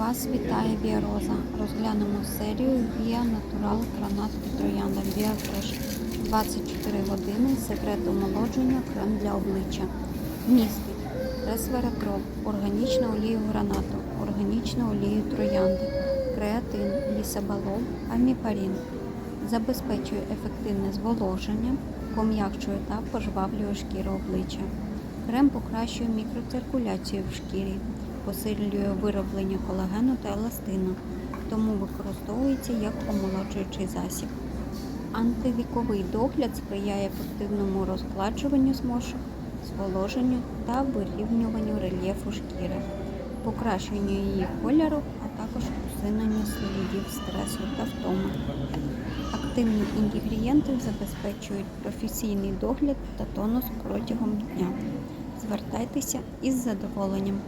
Вас вітає Біороза. Розглянемо серію Via Natural гранатки троянда Via 24 години. Секрет омолодження крем для обличчя. Містить ресвератрол, органічну олію гранату, органічну олію троянди, креатин, лісабалол, аміпарін. Забезпечує ефективне зволоження, пом'якчує та пожвавлює шкіру обличчя. Крем покращує мікроциркуляцію в шкірі, посилює вироблення колагену та еластину, тому використовується як омолоджуючий засіб. Антивіковий догляд сприяє ефективному розгладжуванню зморшок, зволоженню та вирівнюванню рельєфу шкіри, покращенню її кольору, а також усуненню слідів стресу та втоми. Активні інгредієнти забезпечують професійний догляд та тонус протягом дня. Звертайтеся із задоволенням.